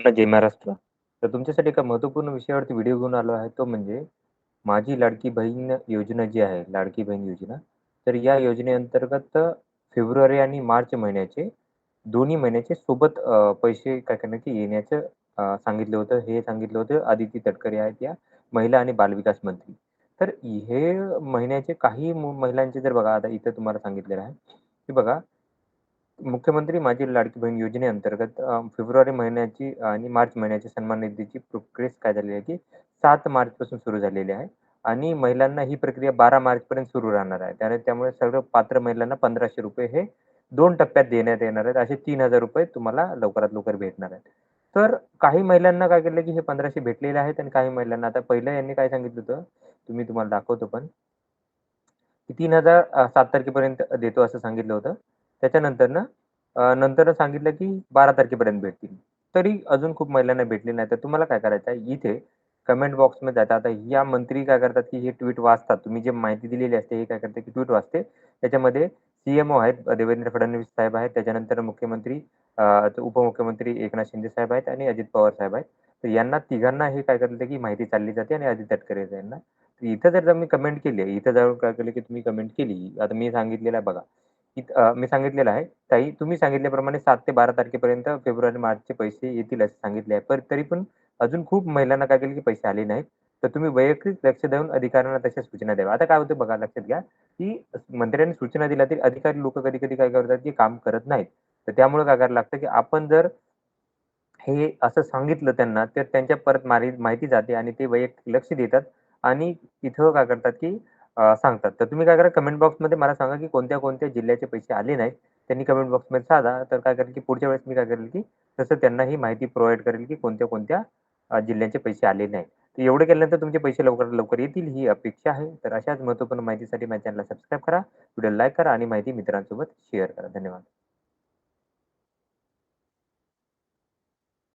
जय महाराष्ट्र. तर तुमच्यासाठी एका महत्त्वपूर्ण विषयावरती व्हिडिओ घेऊन आलो आहे. तो म्हणजे माझी लाडकी बहीण योजना जी आहे, लाडकी बहीण योजना. तर या योजनेअंतर्गत फेब्रुवारी आणि मार्च महिन्याचे दोन्ही महिन्याचे सोबत अ, पैसे काय करण्याचे येण्याचं अ, सांगितलं होतं. हे सांगितलं होतं आदिती तटकरे आहेत या महिला आणि बालविकास मंत्री. तर हे महिन्याचे काही महिलांचे जर बघा आता इथं तुम्हाला सांगितलेलं आहे, की बघा मुख्यमंत्री माझी लाडकी बहीण योजनेअंतर्गत फेब्रुवारी महिन्याची आणि मार्च महिन्याची सन्मान निधीची प्रोग्रेस काय झालेली आहे, की 7 मार्चपासून सुरू झालेली आहे आणि महिलांना ही प्रक्रिया 12 मार्चपर्यंत सुरू राहणार आहे. त्याने त्यामुळे सर्व पात्र महिलांना ₹1500 हे दोन टप्प्यात देण्यात येणार आहेत. असे ₹3000 तुम्हाला लवकरात लवकर भेटणार आहेत. तर काही महिलांना काय केलं, की हे पंधराशे भेटलेले आहेत आणि काही महिलांना आता पहिलं यांनी काय सांगितलं होतं, तुम्ही तुम्हाला दाखवतो पण. की 3000 अ, 7 तारखेपर्यंत देतो असं सांगितलं होतं. त्याच्यानंतर ना नंतर सांगितलं की 12 तारखेपर्यंत भेटतील. तरी अजून खूप महिलांना भेटली नाही. तर तुम्हाला काय करायचं आहे, इथे कमेंट बॉक्समध्ये जाता. आता या मंत्री काय करतात, की हे ट्वीट वाचतात. तुम्ही जे माहिती दिलेली असते, हे काय करते, की ट्वीट वाचते. त्याच्यामध्ये सीएमओ आहेत, देवेंद्र फडणवीस साहेब आहेत. त्याच्यानंतर मुख्यमंत्री उपमुख्यमंत्री एकनाथ शिंदे साहेब आहेत आणि अजित पवार साहेब आहेत. तर यांना तिघांना हे काय करते, की माहिती चालली जाते आणि अजित तटकरे यांना. इथं जर तुम्ही कमेंट केली आहे, इथं जाऊन काय केलं, की तुम्ही कमेंट केली. आता मी सांगितलेलं आहे बघा. मी सांगितलेलं आहे, ताई तुम्ही सांगितल्याप्रमाणे सात ते 12 तारखेपर्यंत फेब्रुवारी, मार्चचे पैसे येतील असं सांगितले आहे. पण तरी पण अजून खूप महिलांना काय केलं, की पैसे आले नाहीत. तर तुम्ही वैयक्तिक लक्ष देऊन अधिकाऱ्यांना तशा सूचना द्याव्या. आता काय होतं बघा लक्षात घ्या, की मंत्र्यांनी सूचना दिल्या तरी अधिकारी लोक कधी-कधी काय करतात, की काम करत नाहीत. तर त्यामुळे काय करायला लागतं, की आपण जर हे असं सांगितलं त्यांना, तर त्यांच्या परत मारी माहिती जाते आणि ते वैयक्तिक लक्ष देतात आणि इथं काय करतात, की सांगतात. तर तुम्ही काय करा कमेंट बॉक्समध्ये मला सांगा, की कोणत्या-कोणत्या जिल्ह्याचे पैसे आले नाहीत. त्यांनी कमेंट बॉक्समध्ये साधा तर काय करेल, की पुढच्या वेळेस मी काय करेल, की तसं त्यांना ही माहिती प्रोव्हाइड करेल, की कोणत्या-कोणत्या जिल्ह्याचे जिल्ह्यांचे पैसे आले नाहीत. तर एवढं केल्यानंतर तुमचे पैसे लवकरात लवकर येतील ही अपेक्षा आहे. तर अशाच महत्त्वपूर्ण माहितीसाठी माझ्या चॅनलला सबस्क्राईब करा, व्हिडिओ लाईक करा आणि माहिती मित्रांसोबत शेअर करा. धन्यवाद.